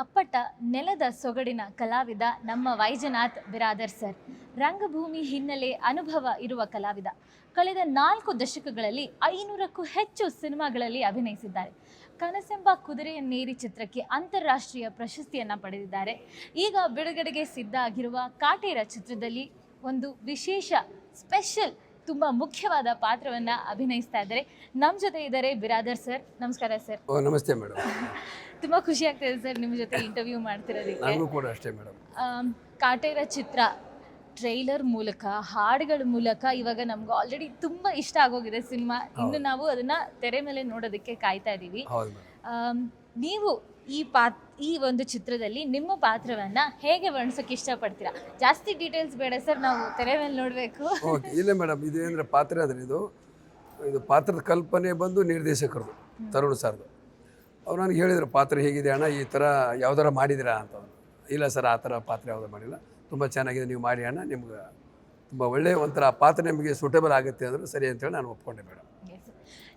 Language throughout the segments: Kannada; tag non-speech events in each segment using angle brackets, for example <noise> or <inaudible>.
ಅಪ್ಪಟ ನೆಲದ ಸೊಗಡಿನ ಕಲಾವಿದ ನಮ್ಮ ವೈಜನಾಥ್ ಬಿರಾದರ್ ಸರ್. ರಂಗಭೂಮಿ ಹಿನ್ನೆಲೆ ಅನುಭವ ಇರುವ ಕಲಾವಿದ. ಕಳೆದ ನಾಲ್ಕು ದಶಕಗಳಲ್ಲಿ ಐನೂರಕ್ಕೂ ಹೆಚ್ಚು ಸಿನಿಮಾಗಳಲ್ಲಿ ಅಭಿನಯಿಸಿದ್ದಾರೆ. ಕನಸೆಂಬ ಕುದುರೆಯನ್ನೇರಿ ಚಿತ್ರಕ್ಕೆ ಅಂತಾರಾಷ್ಟ್ರೀಯ ಪ್ರಶಸ್ತಿಯನ್ನು ಪಡೆದಿದ್ದಾರೆ. ಈಗ ಬಿಡುಗಡೆಗೆ ಸಿದ್ಧ ಆಗಿರುವ ಕಾಟೇರ ಚಿತ್ರದಲ್ಲಿ ಒಂದು ವಿಶೇಷ, ಸ್ಪೆಷಲ್ ತುಂಬ ಮುಖ್ಯವಾದ ಪಾತ್ರವನ್ನು ಅಭಿನಯಿಸ್ತಾ ಇದ್ದಾರೆ. ನಮ್ಮ ಜೊತೆ ಇದ್ದಾರೆ ಬಿರಾದರ್ ಸರ್. ನಮಸ್ಕಾರ ಸರ್. ಓ ನಮಸ್ತೆ ಮೇಡಮ್. <laughs> ತುಂಬ ಖುಷಿ ಇದೆ ಸರ್ ನಿಮ್ಮ ಜೊತೆ ಇಂಟರ್ವ್ಯೂ ಮಾಡ್ತಿರೋದಕ್ಕೆ. ಕೂಡ ಅಷ್ಟೇ ಮೇಡಮ್. ಆಮ್, ಕಾಟೇರ ಚಿತ್ರ ಟ್ರೈಲರ್ ಮೂಲಕ ಹಾಡುಗಳ ಮೂಲಕ ಇವಾಗ ನಮ್ಗೆ ಆಲ್ರೆಡಿ ತುಂಬ ಇಷ್ಟ ಆಗೋಗಿದೆ ಸಿನಿಮಾ. ಇನ್ನು ನಾವು ಅದನ್ನ ತೆರೆ ಮೇಲೆ ನೋಡೋದಕ್ಕೆ ಕಾಯ್ತಾ ಇದ್ದೀವಿ ಹೌದು ಮೇಡಮ್. ಆಮ್, ನೀವು ಈ ಪಾತ್ ಈ ಒಂದು ಚಿತ್ರದಲ್ಲಿ ನಿಮ್ಮ ಪಾತ್ರವನ್ನ ಹೇಗೆ ವರ್ಣಿಸೋಕೆ ಇಷ್ಟಪಡ್ತೀರಾ? ಜಾಸ್ತಿ ಡೀಟೇಲ್ಸ್ ಬೇಡ ಸರ್ ನಾವು ತೆರೆ ಮೇಲೆ ನೋಡಬೇಕು. ಓಕೆ ಇಲ್ಲ ಮೇಡಮ್ ಇದು ಏನಂದ್ರೆ ಪಾತ್ರ ಆದರೆ ಇದು ಇದು ಪಾತ್ರದ ಕಲ್ಪನೆ ಬಂದು ನಿರ್ದೇಶಕರು ತರುಣ್ ಸರ್ದು. ಅವ್ರು ನನಗೆ ಹೇಳಿದ್ರು ಪಾತ್ರ ಹೇಗಿದೆ ಅಣ್ಣ? ಈ ಥರ ಯಾವ್ದಾರ ಮಾಡಿದಿರಾ ಅಂತ ಇಲ್ಲ ಸರ್ ಆ ಥರ ಪಾತ್ರ ಯಾವುದೂ ಮಾಡಿಲ್ಲ. ತುಂಬ ಚೆನ್ನಾಗಿದೆ ನೀವು ಮಾಡಿ ಅಣ್ಣ ನಿಮ್ಗೆ ತುಂಬ ಒಳ್ಳೆಯ ಒಂಥರ ಆ ಪಾತ್ರ ನಿಮಗೆ ಸೂಟೇಬಲ್ ಆಗುತ್ತೆ ಅಂದರೆ ಸರಿ ಅಂತೇಳಿ ನಾನು ಒಪ್ಕೊಂಡೆ ಮೇಡಮ್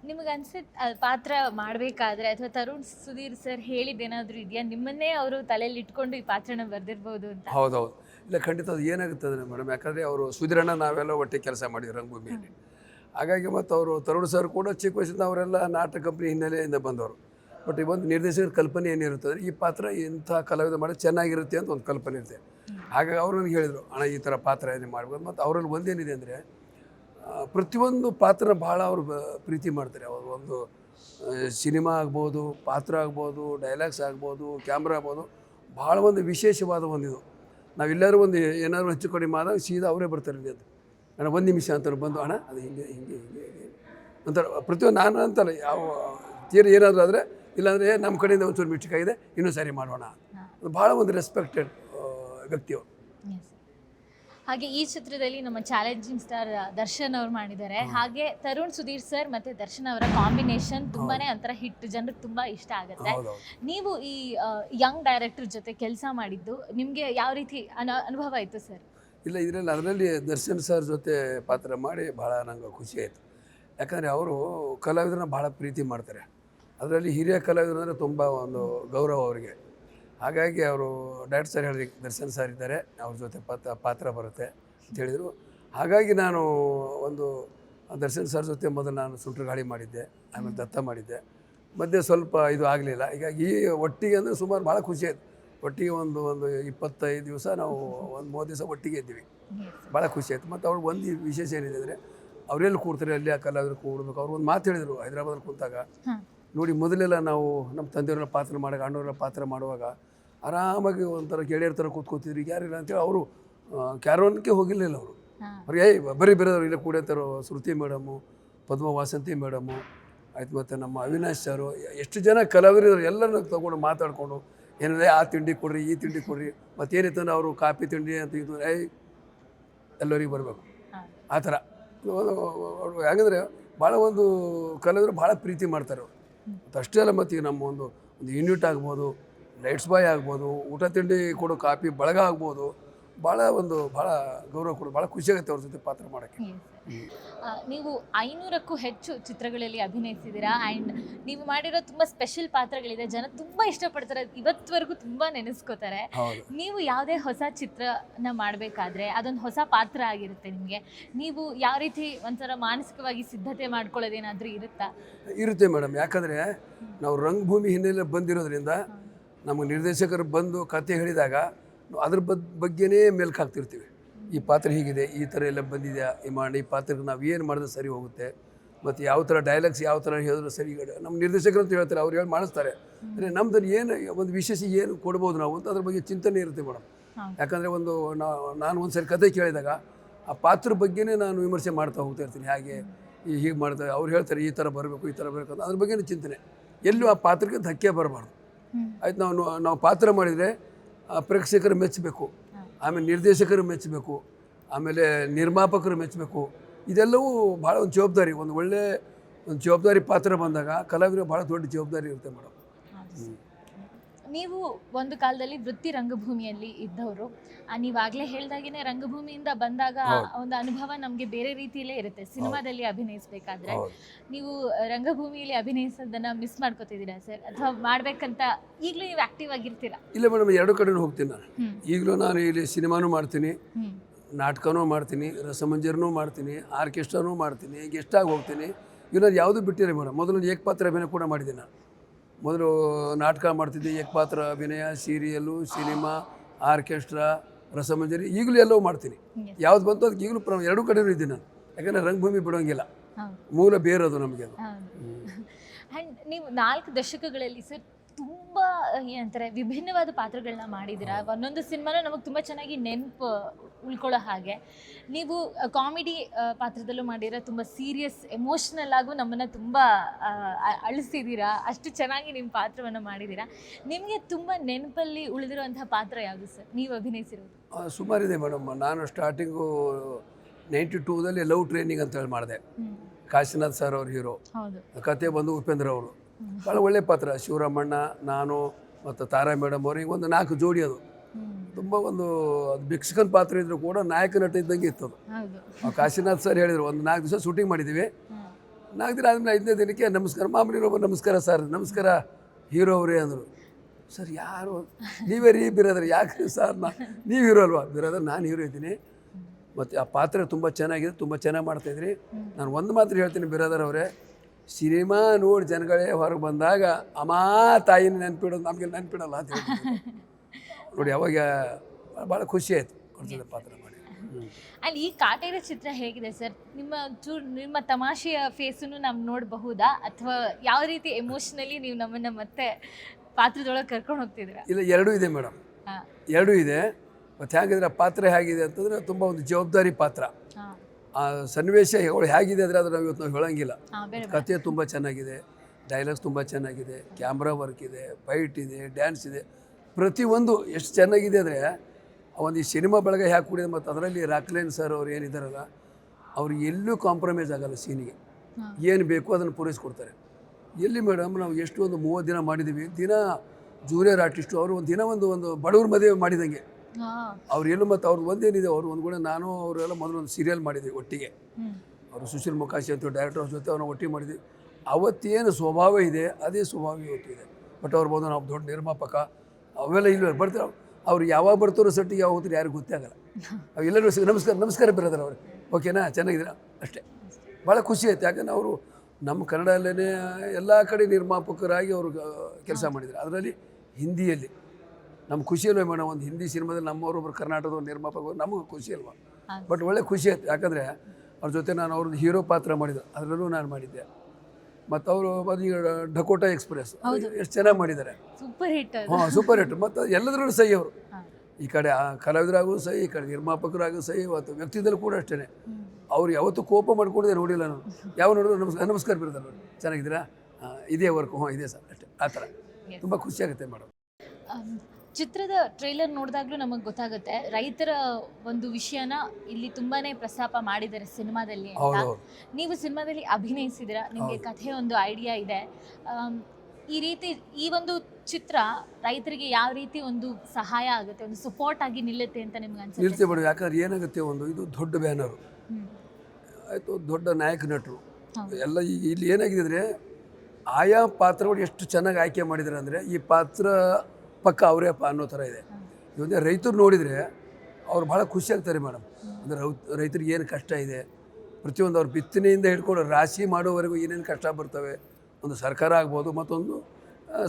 ನಿಮಗೆ ಅನ್ಸುತ್ತೆ ಪಾತ್ರ ಮಾಡಬೇಕಾದ್ರೆ ಅಥವಾ ತರುಣ್ ಸುಧೀರ್ ಸರ್ ಹೇಳಿದ್ದೇನಾದರೂ ಇದೆಯಾ? ನಿಮ್ಮನ್ನೇ ಅವರು ತಲೆಯಲ್ಲಿ ಇಟ್ಕೊಂಡು ಈ ಪಾತ್ರನ ಬರೆದಿರ್ಬೋದು ಅಂತ. ಹೌದೌದು. ಇಲ್ಲ ಖಂಡಿತ ಅದು ಏನಾಗುತ್ತೆ ಅಂದ್ರೆ ಮೇಡಮ್ ಯಾಕಂದರೆ ಅವರು ಸುಧೀರಣ್ಣ ನಾವೆಲ್ಲ ಒಟ್ಟಿಗೆ ಕೆಲಸ ಮಾಡಿದ್ವಿ ರಂಗಭೂಮಿಯಲ್ಲಿ. ಹಾಗಾಗಿ ಮತ್ತು ಅವರು ತರುಣ್ ಸರ್ ಕೂಡ ಚಿಕ್ಕ ವಯಸ್ಸಿಂದ ಅವರೆಲ್ಲ ನಾಟಕ ಕಂಪ್ನಿ ಹಿನ್ನೆಲೆಯಿಂದ ಬಂದವರು. ಬಟ್ ಈ ಒಂದು ನಿರ್ದೇಶಕರ ಕಲ್ಪನೆ ಏನಿರುತ್ತದೆ ಈ ಪಾತ್ರ ಇಂಥ ಕಲಾವಿದ ಮಾಡಿ ಚೆನ್ನಾಗಿರುತ್ತೆ ಅಂತ ಒಂದು ಕಲ್ಪನೆ ಇರುತ್ತೆ. ಹಾಗಾಗಿ ಅವರು ನನಗೆ ಹೇಳಿದರು ಅಣ್ಣ ಈ ಥರ ಪಾತ್ರ ಏನೇ ಮಾಡ್ಬೋದು. ಮತ್ತು ಅವರಲ್ಲಿ ಒಂದೇನಿದೆ ಅಂದರೆ ಪ್ರತಿಯೊಂದು ಪಾತ್ರ ಭಾಳ ಅವರು ಪ್ರೀತಿ ಮಾಡ್ತಾರೆ. ಅವರು ಒಂದು ಸಿನಿಮಾ ಆಗ್ಬೋದು ಪಾತ್ರ ಆಗ್ಬೋದು ಡೈಲಾಗ್ಸ್ ಆಗ್ಬೋದು ಕ್ಯಾಮ್ರಾ ಆಗ್ಬೋದು ಭಾಳ ಒಂದು ವಿಶೇಷವಾದ ಒಂದಿದು ನಾವೆಲ್ಲರೂ ಒಂದು ಏನಾದರೂ ಹೆಚ್ಚು ಕಡಿಮೆ ಆದಾಗ ಸೀದಾ ಅವರೇ ಬರ್ತಾರೆ ಇಲ್ಲಿ ಅಂತ ಅಣ್ಣ ಒಂದು ನಿಮಿಷ ಅಂತಾರೆ ಬಂದು ಅಣ್ಣ ಅದು ಹಿಂಗೆ ಹಿಂಗೆ ಹಿಂಗೆ ಹಿಂಗೆ. ಅಂತಾರೆ. ಪ್ರತಿಯೊಂದು ನಾನು ಅಂತಲ್ಲ ಯಾವ ತೀರ ಏನಾದರೂ ಆದರೆ ಇಲ್ಲಾಂದರೆ ನಮ್ಮ ಕಡೆಯಿಂದ ಒಂಚೂರು ಮಿಸ್ಟೇಕ್ ಆಗಿದೆ ಇನ್ನೂ ಸರಿ ಮಾಡೋಣ ಅದು ಭಾಳ ಒಂದು ರೆಸ್ಪೆಕ್ಟೆಡ್ ವ್ಯಕ್ತಿ ಅವರು. Yes. ಹಾಗೆ ಈ ಚಿತ್ರದಲ್ಲಿ ನಮ್ಮ ಚಾಲೆಂಜಿಂಗ್ ಸ್ಟಾರ್ ದರ್ಶನ್ ಅವ್ರು ಮಾಡಿದ್ದಾರೆ. ಹಾಗೆ ತರುಣ್ ಸುಧೀರ್ ಸರ್ ಮತ್ತೆ ದರ್ಶನ್ ಅವರ ಕಾಂಬಿನೇಷನ್ ತುಂಬಾನೇ ಒಂಥರ ಹಿಟ್ ಜನರಿಗೆ ತುಂಬಾ ಇಷ್ಟ ಆಗುತ್ತೆ. ನೀವು ಈ ಯಂಗ್ ಡೈರೆಕ್ಟರ್ ಜೊತೆ ಕೆಲಸ ಮಾಡಿದ್ದು ನಿಮ್ಗೆ ಯಾವ ರೀತಿ ಅನ- ಅನುಭವ ಆಯ್ತು ಸರ್ ಇಲ್ಲ ಇದರಲ್ಲಿ ಅದರಲ್ಲಿ ದರ್ಶನ್ ಸರ್ ಜೊತೆ ಪಾತ್ರ ಮಾಡಿ ಭಾಳ ನಂಗೆ ಖುಷಿ ಆಯಿತು. ಯಾಕಂದರೆ ಅವರು ಕಲಾವಿದರನ್ನ ಭಾಳ ಪ್ರೀತಿ ಮಾಡ್ತಾರೆ. ಅದರಲ್ಲಿ ಹಿರಿಯ ಕಲಾವಿದರು ಅಂದರೆ ತುಂಬ ಒಂದು ಗೌರವ ಅವರಿಗೆ. ಹಾಗಾಗಿ ಅವರು ಡೈರೆಕ್ಟ್ ಸರ್ ಹೇಳಿದ್ರು ದರ್ಶನ್ ಸರ್ ಇದ್ದಾರೆ ಅವ್ರ ಜೊತೆ ಪಾತ್ರ ಪಾತ್ರ ಬರುತ್ತೆ ಅಂತ ಹೇಳಿದರು. ಹಾಗಾಗಿ ನಾನು ಒಂದು ದರ್ಶನ್ ಸರ್ ಜೊತೆ ಮೊದಲು ನಾನು ಸುಂಟ್ರ ಗಾಳಿ ಮಾಡಿದ್ದೆ ಆಮೇಲೆ ದತ್ತ ಮಾಡಿದ್ದೆ. ಮಧ್ಯೆ ಸ್ವಲ್ಪ ಇದು ಆಗಲಿಲ್ಲ. ಹೀಗಾಗಿ ಈ ಒಟ್ಟಿಗೆ ಅಂದರೆ ಸುಮಾರು ಭಾಳ ಖುಷಿ ಆಯಿತು. ಒಟ್ಟಿಗೆ ಒಂದು ಒಂದು ಇಪ್ಪತ್ತೈದು ದಿವಸ ನಾವು ಒಂದು ಮೂವತ್ತು ದಿವಸ ಒಟ್ಟಿಗೆ ಇದ್ದೀವಿ. ಭಾಳ ಖುಷಿ ಆಯಿತು. ಮತ್ತು ಅವ್ರಿಗೆ ಒಂದು ವಿಶೇಷ ಏನಿದೆ ಅಂದರೆ ಅವರೆಲ್ಲಿ ಕೂಡ್ತಾರೆ ಅಲ್ಲಿ ಆ ಕಲಾವಿದರು ಕೂಡಬೇಕು ಅವ್ರು ಒಂದು ಮಾತು ಹೇಳಿದರು ಹೈದರಾಬಾದಲ್ಲಿ ಕೂತಾಗ. ನೋಡಿ ಮೊದಲೆಲ್ಲ ನಾವು ನಮ್ಮ ತಂದೆಯವ್ರನ್ನ ಪಾತ್ರ ಮಾಡುವಾಗ ಅಣ್ಣವ್ರನ್ನ ಪಾತ್ರ ಮಾಡುವಾಗ ಆರಾಮಾಗಿ ಒಂಥರ ಗೆಳೆಯರ ಥರ ಕೂತ್ಕೋತಿದ್ರು ಈಗ ಯಾರಿಲ್ಲ ಅಂತೇಳಿ ಅವರು ಕ್ಯಾರೋನ್ಗೆ ಹೋಗಿರಲಿಲ್ಲ ಅವರು. ಅವ್ರಿಗೆ ಏಯ್ ಬರೀ ಬೇರೆಯವರು ಇಲ್ಲ ಕೂಡ ಅಂತಾರೆ ಶ್ರುತಿ ಮೇಡಮು ಪದ್ಮ ವಾಸಂತಿ ಮೇಡಮು ಆಯ್ತು ಮತ್ತು ನಮ್ಮ ಅವಿನಾಶ್ ಸರು ಎಷ್ಟು ಜನ ಕಲಾವಿದರು ಎಲ್ಲರನ್ನೂ ತೊಗೊಂಡು ಮಾತಾಡಿಕೊಂಡು ಏನಿದೆ ಆ ತಿಂಡಿ ಕೊಡ್ರಿ ಈ ತಿಂಡಿ ಕೊಡ್ರಿ ಮತ್ತೇನಿತ್ತಂದ್ರೆ ಅವರು ಕಾಫಿ ತಿಂಡಿ ಅಂತ ಇದು ಏಯ್ ಎಲ್ಲರಿಗೆ ಬರಬೇಕು. ಆ ಥರ. ಅವರು ಹೇಗಂದರೆ ಭಾಳ ಒಂದು ಕಲಾವಿದರು ಭಾಳ ಪ್ರೀತಿ ಮಾಡ್ತಾರೆ ಅವರು. ಅಷ್ಟೇ ಅಲ್ಲ ಮತ್ತು ಈಗ ನಮ್ಮ ಒಂದು ಒಂದು ಯೂನಿಟ್ ಆಗ್ಬೋದು ಲೈಟ್ಸ್ ಬಾಯ್ ಆಗ್ಬೋದು ಊಟ ತಿಂಡಿ ಕೊಡೋ ಕಾಪಿ ಬಳಗ ಆಗ್ಬೋದು ಭಾಳ ಒಂದು ಭಾಳ ಗೌರವ ಕೊಡೋದು ಭಾಳ ಖುಷಿ ಆಗುತ್ತೆ ಅವ್ರ ಜೊತೆ ಪಾತ್ರ ಮಾಡೋಕ್ಕೆ. ನೀವು ಐನೂರಕ್ಕೂ ಹೆಚ್ಚು ಚಿತ್ರಗಳಲ್ಲಿ ಅಭಿನಯಿಸಿದ್ದೀರಾ ಆ್ಯಂಡ್ ನೀವು ಮಾಡಿರೋ ತುಂಬ ಸ್ಪೆಷಲ್ ಪಾತ್ರಗಳಿದೆ. ಜನ ತುಂಬ ಇಷ್ಟಪಡ್ತಾರೆ. ಇವತ್ತುವರೆಗೂ ತುಂಬ ನೆನೆಸ್ಕೋತಾರೆ. ನೀವು ಯಾವುದೇ ಹೊಸ ಚಿತ್ರನ ಮಾಡಬೇಕಾದ್ರೆ ಅದೊಂದು ಹೊಸ ಪಾತ್ರ ಆಗಿರುತ್ತೆ ನಿಮಗೆ. ನೀವು ಯಾವ ರೀತಿ ಒಂಥರ ಮಾನಸಿಕವಾಗಿ ಸಿದ್ಧತೆ ಮಾಡ್ಕೊಳ್ಳೋದೇನಾದರೂ ಇರುತ್ತಾ? ಇರುತ್ತೆ ಮೇಡಮ್. ಯಾಕಂದರೆ ನಾವು ರಂಗಭೂಮಿ ಹಿನ್ನೆಲೆ ಬಂದಿರೋದ್ರಿಂದ ನಮಗೆ ನಿರ್ದೇಶಕರು ಬಂದು ಕತೆ ಹೇಳಿದಾಗ ಅದ್ರ ಬದ್ ಬಗ್ಗೆನೇ ಮೆಲ್ಕು ಹಾಕ್ತಿರ್ತೀವಿ ಈ ಪಾತ್ರ ಹೀಗಿದೆ ಈ ಥರ ಎಲ್ಲ ಬಂದಿದೆ ಈ ಮಾಡಿ ಈ ಪಾತ್ರಕ್ಕೆ ನಾವು ಏನು ಮಾಡಿದ್ರೆ ಸರಿ ಹೋಗುತ್ತೆ? ಮತ್ತು ಯಾವ ಥರ ಡೈಲಾಗ್ಸ್ ಯಾವ ಥರ ಹೇಳಿದ್ರೆ ಸರಿ ನಮ್ಮ ನಿರ್ದೇಶಕರು ಅಂತ ಹೇಳ್ತಾರೆ ಅವ್ರು ಹೇಳಿ ಮಾಡಿಸ್ತಾರೆ. ಅಂದರೆ ನಮ್ದು ಏನು ಒಂದು ವಿಶೇಷ ಏನು ಕೊಡ್ಬೋದು ನಾವು ಅಂತ ಅದ್ರ ಬಗ್ಗೆ ಚಿಂತನೆ ಇರುತ್ತೆ ಮೇಡಮ್. ಯಾಕಂದರೆ ಒಂದು ನಾ- ನಾನು ಒಂದು ಸರಿ ಕತೆ ಕೇಳಿದಾಗ ಆ ಪಾತ್ರ ಬಗ್ಗೆನೇ ನಾನು ವಿಮರ್ಶೆ ಮಾಡ್ತಾ ಹೋಗ್ತಾ ಇರ್ತೀನಿ. ಹಾಗೆ ಈ ಹೀಗೆ ಮಾಡ್ತಾರೆ ಅವ್ರು ಹೇಳ್ತಾರೆ ಈ ಥರ ಬರಬೇಕು ಈ ಥರ ಬರಬೇಕು ಅಂತ ಅದ್ರ ಬಗ್ಗೆನೇ ಚಿಂತನೆ. ಎಲ್ಲೂ ಆ ಪಾತ್ರಕ್ಕೆ ಧಕ್ಕೆ ಬರಬಾರ್ದು. ಆಯ್ತು ನಾವು ನಾವು ಪಾತ್ರ ಮಾಡಿದರೆ ಪ್ರೇಕ್ಷಕರು ಮೆಚ್ಚಬೇಕು. ಆಮೇಲೆ ನಿರ್ದೇಶಕರು ಮೆಚ್ಚಬೇಕು. ಆಮೇಲೆ ನಿರ್ಮಾಪಕರು ಮೆಚ್ಚಬೇಕು. ಇದೆಲ್ಲವೂ ಭಾಳ ಒಂದು ಜವಾಬ್ದಾರಿ ಒಂದು ಒಳ್ಳೆ ಒಂದು ಜವಾಬ್ದಾರಿ ಪಾತ್ರ ಬಂದಾಗ ಕಲಾವಿದರು ಭಾಳ ದೊಡ್ಡ ಜವಾಬ್ದಾರಿ ಇರುತ್ತೆ ಮೇಡಮ್. ನೀವು ಒಂದು ಕಾಲದಲ್ಲಿ ವೃತ್ತಿ ರಂಗಭೂಮಿಯಲ್ಲಿ ಇದ್ದವರು. ನೀವಾಗಲೇ ಹೇಳ್ದಾಗಿನೇ ರಂಗಭೂಮಿಯಿಂದ ಬಂದಾಗ. ಒಂದು ಅನುಭವ ನಮಗೆ ಬೇರೆ ರೀತಿಯಲ್ಲೇ ಇರುತ್ತೆ. ಸಿನಿಮಾದಲ್ಲಿ ಅಭಿನಯಿಸ್ಬೇಕಾದ್ರೆ. ನೀವು ರಂಗಭೂಮಿಯಲ್ಲಿ ಅಭಿನಯಿಸೋದನ್ನ ಮಿಸ್ ಮಾಡ್ಕೋತಿದ್ದೀರಾ ಸರ್ ಅಥವಾ ಮಾಡ್ಬೇಕಂತ ಈಗಲೂ ನೀವು ಆಕ್ಟಿವ್ ಆಗಿರ್ತೀರಾ? ಇಲ್ಲ ಮೇಡಮ್ ಎರಡು ಕಡೆ ಹೋಗ್ತೀನಿ ನಾನು. ಈಗಲೂ ನಾನು ಇಲ್ಲಿ ಸಿನಿಮಾನೂ ಮಾಡ್ತೀನಿ ನಾಟಕನೂ ಮಾಡ್ತೀನಿ ರಸಮಂಜರನೂ ಮಾಡ್ತೀನಿ ಆರ್ಕೆಸ್ಟ್ರಾನೂ ಮಾಡ್ತೀನಿ ಗೆಸ್ಟಾಗಿ ಹೋಗ್ತೀನಿ. ಇವನಲ್ಲಿ ಯಾವುದು ಬಿಟ್ಟಿರ ಮೇಡಮ್ ಮೊದಲು ಏಕಪಾತ್ರ ಅಭಿನಯ ಕೂಡ ಮಾಡಿದ್ದೀನಿ ನಾನು. ಮೊದಲು ನಾಟಕ ಮಾಡ್ತಿದ್ದೆ ಏಕಪಾತ್ರ ಅಭಿನಯ ಸೀರಿಯಲ್ಲು ಸಿನಿಮಾ ಆರ್ಕೆಸ್ಟ್ರಾ ರಸಮಂಜರಿ ಈಗಲೂ ಎಲ್ಲವೂ ಮಾಡ್ತೀನಿ. ಯಾವ್ದು ಬಂತು ಅದಕ್ಕೆ ಈಗಲೂ ಪ್ರ ಎರಡೂ ಕಡೆನೂ ಇದ್ದೀನಿ ನಾನು. ಯಾಕಂದರೆ ರಂಗಭೂಮಿ ಬಿಡೋಂಗಿಲ್ಲ. ಮೂಲ ಬೇರದು ನಮಗೆ ಅದು. <laughs> ನೀವು ನಾಲ್ಕು ದಶಕಗಳಲ್ಲಿ ಸರ್ ತುಂಬ ಏನಂತಾರೆ ವಿಭಿನ್ನವಾದ ಪಾತ್ರಗಳನ್ನ ಮಾಡಿದ್ದೀರಾ? ಒಂದೊಂದು ಸಿನಿಮಾನು ನಮಗೆ ತುಂಬ ಚೆನ್ನಾಗಿ ನೆನಪು ಉಳ್ಕೊಳ್ಳೋ ಹಾಗೆ. ನೀವು ಕಾಮಿಡಿ ಪಾತ್ರದಲ್ಲೂ ಮಾಡಿರ ತುಂಬ ಸೀರಿಯಸ್ ಎಮೋಷ್ನಲ್ ಆಗು ನಮ್ಮನ್ನು ತುಂಬ ಅಳಿಸಿದ್ದೀರಾ ಅಷ್ಟು ಚೆನ್ನಾಗಿ ನಿಮ್ಮ ಪಾತ್ರವನ್ನು ಮಾಡಿದ್ದೀರಾ ನಿಮಗೆ ತುಂಬ ನೆನಪಲ್ಲಿ ಉಳಿದಿರುವಂತಹ ಪಾತ್ರ ಯಾವುದು ಸರ್? ನೀವು ಅಭಿನಯಿಸಿರೋದು. ಸುಮಾರಿದೆ ಮೇಡಮ್. ನಾನು ಸ್ಟಾರ್ಟಿಂಗು ನೈಂಟಿ ಟೂದಲ್ಲಿ ಲವ್ ಟ್ರೈನಿಂಗ್ ಅಂತ ಹೇಳಿ ಮಾಡಿದೆ. ಕಾಶಿನಾಥ್ ಸರ್ ಅವ್ರ ಹೀರೋ ಹೌದು. ಕತೆ ಬಂದು ಉಪೇಂದ್ರ ಅವರು. ಭಾಳ ಒಳ್ಳೆ ಪಾತ್ರ. ಶಿವರಾಮಣ್ಣ ನಾನು ಮತ್ತು ತಾರಾ ಮೇಡಮ್ ಅವ್ರಿಗೆ ಒಂದು ನಾಲ್ಕು ಜೋಡಿ ಅದು. ತುಂಬ ಒಂದು ಅದು ಭಿಕ್ಷಕನ ಪಾತ್ರ ಇದ್ರು ಕೂಡ ನಾಯಕ ನಟ ಇದ್ದಂಗೆ ಇತ್ತು ಅದು. ಕಾಶಿನಾಥ್ ಸರ್ ಹೇಳಿದರು ಒಂದು ನಾಲ್ಕು ದಿವಸ ಶೂಟಿಂಗ್ ಮಾಡಿದ್ದೀವಿ ನಾಲ್ಕು ದಿನ ಆದಮೇಲೆ ಐದನೇ ದಿನಕ್ಕೆ ನಮಸ್ಕಾರ ಮಾಮೂಲಿ ಒಬ್ಬ ನಮಸ್ಕಾರ ಸರ್ ನಮಸ್ಕಾರ ಹೀರೋ ಅವರೇ ಅಂದರು. ಸರ್ ಯಾರು? ನೀವೇ ರೀ ಬಿರೋದ್ರೆ ಯಾಕೆ ಸರ್? ನಾ ನೀವು ಹೀರೋ ಅಲ್ವಾ? ಬಿರೋದ್ರೆ ನಾನು ಹೀರೋ ಇದ್ದೀನಿ. ಮತ್ತು ಆ ಪಾತ್ರ ತುಂಬ ಚೆನ್ನಾಗಿದೆ ತುಂಬ ಚೆನ್ನಾಗಿ ಮಾಡ್ತಾಯಿದ್ರಿ ನಾನು ಒಂದು ಮಾತ್ರ ಹೇಳ್ತೀನಿ ಬಿರಾದರ್ ಅವರೇ ಸಿನಿಮಾ ನೋಡಿ ಜನಗಳೇ ಹೊರಗೆ ಬಂದಾಗ ಅಮ್ಮ ತಾಯಿನ ನೆನ್ಪಿಡೋದು ನಮಗೆ ನೆನ್ಪಿಡಲ್ಲ ಅಂತ ಹೇಳಿ <laughs> ನೋಡಿ ಅವಾಗ ಭಾಳ ಖುಷಿ ಆಯಿತು ಅವ್ರ ಜೊತೆ ಪಾತ್ರ ಮಾಡಿ. ಅಲ್ಲಿ ಈ ಕಾಟೇರ ಚಿತ್ರ ಹೇಗಿದೆ ಸರ್? ನಿಮ್ಮ ಚೂರು ನಿಮ್ಮ ತಮಾಷೆಯ ಫೇಸನ್ನು ನಾವು ನೋಡಬಹುದಾ? ಅಥವಾ ಯಾವ ರೀತಿ ಎಮೋಷನಲಿ ನೀವು ನಮ್ಮನ್ನ ಮತ್ತೆ ಪಾತ್ರದೊಳಗೆ ಕರ್ಕೊಂಡು ಹೋಗ್ತಿದ್ದೀರಾ? ಇಲ್ಲ ಎರಡೂ ಇದೆ ಮೇಡಮ್. ಎರಡೂ ಇದೆ. ಮತ್ತು ಹೇಗಿದ್ರೆ ಪಾತ್ರ ಹೇಗಿದೆ ಅಂತಂದರೆ ತುಂಬ ಒಂದು ಜವಾಬ್ದಾರಿ ಪಾತ್ರ. ಆ ಸನ್ನಿವೇಶ ಅವಳು ಹೇಗಿದೆ ಅಂದರೆ ಅದು ನಾವು ಇವತ್ತು ನಾವು ಹೇಳೋಂಗಿಲ್ಲ ಕಥೆ ತುಂಬ ಚೆನ್ನಾಗಿದೆ ಡೈಲಾಗ್ಸ್ ತುಂಬ ಚೆನ್ನಾಗಿದೆ ಕ್ಯಾಮ್ರಾ ವರ್ಕ್ ಇದೆ ಫೈಟ್ ಇದೆ ಡ್ಯಾನ್ಸ್ ಇದೆ. ಪ್ರತಿಯೊಂದು ಎಷ್ಟು ಚೆನ್ನಾಗಿದೆ ಅಂದರೆ ಒಂದು ಈ ಸಿನಿಮಾ ಬೆಳಗ್ಗೆ ಹ್ಯಾಕೆ ಕೂಡಿದೆ ಮತ್ತು ಅದರಲ್ಲಿ ರಾಕ್ಲೈನ್ ಸರ್ ಅವ್ರು ಏನಿದ್ದಾರಲ್ಲ ಅವ್ರು ಎಲ್ಲೂ ಕಾಂಪ್ರಮೈಸ್ ಆಗಲ್ಲ ಸೀನಿಗೆ ಏನು ಬೇಕೋ ಅದನ್ನು ಪೂರೈಸ್ಕೊಡ್ತಾರೆ. ಎಲ್ಲಿ ಮೇಡಮ್ ನಾವು ಎಷ್ಟು ಒಂದು ಮೂವತ್ತು ದಿನ ಮಾಡಿದ್ದೀವಿ ದಿನ ಜೂನಿಯರ್ ಆರ್ಟಿಸ್ಟು ಅವರು ಒಂದು ದಿನ ಒಂದು ಒಂದು ಬಡವ್ರ ಮದುವೆ ಮಾಡಿದಂಗೆ. ಅವ್ರು ಏನು ಮತ್ತು ಅವ್ರು ಒಂದೇನಿದೆ ಅವ್ರು ಒಂದು ಕೂಡ ನಾನು ಅವರೆಲ್ಲ ಮೊದಲು ಒಂದು ಸೀರಿಯಲ್ ಮಾಡಿದ್ವಿ ಒಟ್ಟಿಗೆ. ಅವರು ಸುಶೀಲ್ ಮುಖಾಶಿ ಅಂತ ಡೈರೆಕ್ಟರ್ ಜೊತೆ ಅವ್ರನ್ನ ಒಟ್ಟಿಗೆ ಮಾಡಿದ್ವಿ. ಅವತ್ತೇನು ಸ್ವಭಾವ ಇದೆ ಅದೇ ಸ್ವಭಾವ ಇದೆ. ಬಟ್ ಅವ್ರು ಬಂದು ನಾವು ದೊಡ್ಡ ನಿರ್ಮಾಪಕ ಅವೆಲ್ಲ ಇಲ್ಲ ಬರ್ತಾರೆ. ಅವ್ರು ಯಾವಾಗ ಬರ್ತಾರೋ ಸಟ್ಟಿಗೆ ಯಾವಾಗ ಹೋಗ್ತಾರೆ ಯಾರಿಗೂ ಗೊತ್ತೇ ಆಗಲ್ಲ. ಅವು ಎಲ್ಲರೂ ನಮಸ್ಕಾರ ನಮಸ್ಕಾರ ಬರೋದಲ್ಲ ಅವ್ರು. ಓಕೆನಾ ಚೆನ್ನಾಗಿದ್ದೀರಾ? ಅಷ್ಟೇ. ಭಾಳ ಖುಷಿ ಆಯ್ತು. ಯಾಕಂದ್ರೆ ಅವರು ನಮ್ಮ ಕನ್ನಡದಲ್ಲೇ ಎಲ್ಲ ಕಡೆ ನಿರ್ಮಾಪಕರಾಗಿ ಅವರು ಕೆಲಸ ಮಾಡಿದ್ದಾರೆ ಅದರಲ್ಲಿ ಹಿಂದಿಯಲ್ಲಿ ನಮ್ಮ ಖುಷಿ ಅಲ್ವೇ ಮೇಡಮ್ ಒಂದು ಹಿಂದಿ ಸಿನಿಮಾದಲ್ಲಿ ನಮ್ಮವರೊಬ್ಬರು ಕರ್ನಾಟಕದ ನಿರ್ಮಾಪಕ ನಮಗೂ ಖುಷಿ ಅಲ್ವಾ? ಬಟ್ ಒಳ್ಳೆ ಖುಷಿ ಆಯ್ತು. ಯಾಕಂದರೆ ಅವ್ರ ಜೊತೆ ನಾನು ಅವ್ರದ್ದು ಹೀರೋ ಪಾತ್ರ ಮಾಡಿದ್ದು ಅದರಲ್ಲೂ ನಾನು ಮಾಡಿದ್ದೆ. ಮತ್ತು ಅವರು ಅದು ಈಗ ಡಕೋಟಾ ಎಕ್ಸ್ಪ್ರೆಸ್ ಎಷ್ಟು ಚೆನ್ನಾಗಿ ಮಾಡಿದ್ದಾರೆ. ಸೂಪರ್ ಹಿಟ್ ಹಾಂ ಸೂಪರ್ ಹಿಟ್ ಮತ್ತು ಎಲ್ಲದರಲ್ಲೂ ಸಹಿ ಅವರು. ಈ ಕಡೆ ಆ ಕಲಾವಿದರಾಗೂ ಸಹಿ ಈ ಕಡೆ ನಿರ್ಮಾಪಕರಾಗೂ ಸಹಿ ಮತ್ತು ವ್ಯಕ್ತಿದಲ್ಲೂ ಕೂಡ ಅಷ್ಟೇ. ಅವ್ರು ಯಾವತ್ತೂ ಕೋಪ ಮಾಡ್ಕೊಂಡಿದ್ದೆ ನೋಡಿಲ್ಲ ನಾನು. ಯಾವ ನೋಡಿದ್ರು ನಮಸ್ಕಾರ ನಮಸ್ಕಾರ ಬಿಡ್ತಾರೆ ನೋಡಿ. ಚೆನ್ನಾಗಿದ್ದೀರಾ? ಇದೇ ವರ್ಕು ಹಾಂ ಇದೆ ಸರ್ ಅಷ್ಟೇ. ಆ ಥರ. ತುಂಬ ಖುಷಿಯಾಗುತ್ತೆ ಮೇಡಮ್. ಚಿತ್ರದ ಟ್ರೈಲರ್ ನೋಡಿದಾಗ್ಲೂ ನಮಗೆ ಗೊತ್ತಾಗುತ್ತೆ. ರೈತರ ಒಂದು ವಿಷಯನ ಇಲ್ಲಿ ತುಂಬಾನೇ ಪ್ರಸ್ತಾಪ ಮಾಡಿದ್ದಾರೆ ಸಿನಿಮಾದಲ್ಲಿ ಅಂತ. ನೀವು ಸಿನಿಮಾದಲ್ಲಿ ಅಭಿನಯಿಸಿದ್ರ ನಿಮಗೆ ಕಥೆ ಒಂದು ಐಡಿಯಾ ಇದೆ. ಆಮ್, ಈ ರೀತಿ ಈ ಒಂದು ಚಿತ್ರ ರೈತರಿಗೆ ಯಾವ ರೀತಿ ಒಂದು ಸಹಾಯ ಆಗುತ್ತೆ ಒಂದು ಸಪೋರ್ಟ್ ಆಗಿ ನಿಲ್ಲುತ್ತೆ ಅಂತ ನಿಮ್ಗೆ ಅನ್ಸುತ್ತೆ? ನಿಲ್ತೇ ಬಿಡು ಯಾಕಂದ್ರೆ ಏನಾಗುತ್ತೆ ಒಂದು ಇದು ದೊಡ್ಡ ಬ್ಯಾನರು ಹ್ಮ್. ಆಯಿತು ದೊಡ್ಡ ನಾಯಕ ನಟರು. ಹೌದು. ಎಲ್ಲ ಈಗ ಇಲ್ಲಿ ಏನಾಗಿದೆ ಅಂದರೆ ಆಯಾ ಪಾತ್ರಗಳು ಎಷ್ಟು ಚೆನ್ನಾಗಿ ಆಯ್ಕೆ ಮಾಡಿದ್ದಾರೆ ಅಂದರೆ ಈ ಪಾತ್ರ ಪಕ್ಕ ಅವರೇ ಪ ಅನ್ನೋ ಥರ ಇದೆ. ಇವೊಂದೇ ರೈತರು ನೋಡಿದರೆ ಅವ್ರು ಭಾಳ ಖುಷಿ ಆಗ್ತಾರೆ ಮೇಡಮ್. ಅಂದರೆ ರೌ ರೈತರಿಗೆ ಏನು ಕಷ್ಟ ಇದೆ ಪ್ರತಿಯೊಂದು ಅವ್ರ ಬಿತ್ತನೆಯಿಂದ ಹಿಡ್ಕೊಂಡು ರಾಶಿ ಮಾಡೋವರೆಗೂ ಏನೇನು ಕಷ್ಟ ಬರ್ತವೆ ಒಂದು ಸರ್ಕಾರ ಆಗ್ಬೋದು ಮತ್ತೊಂದು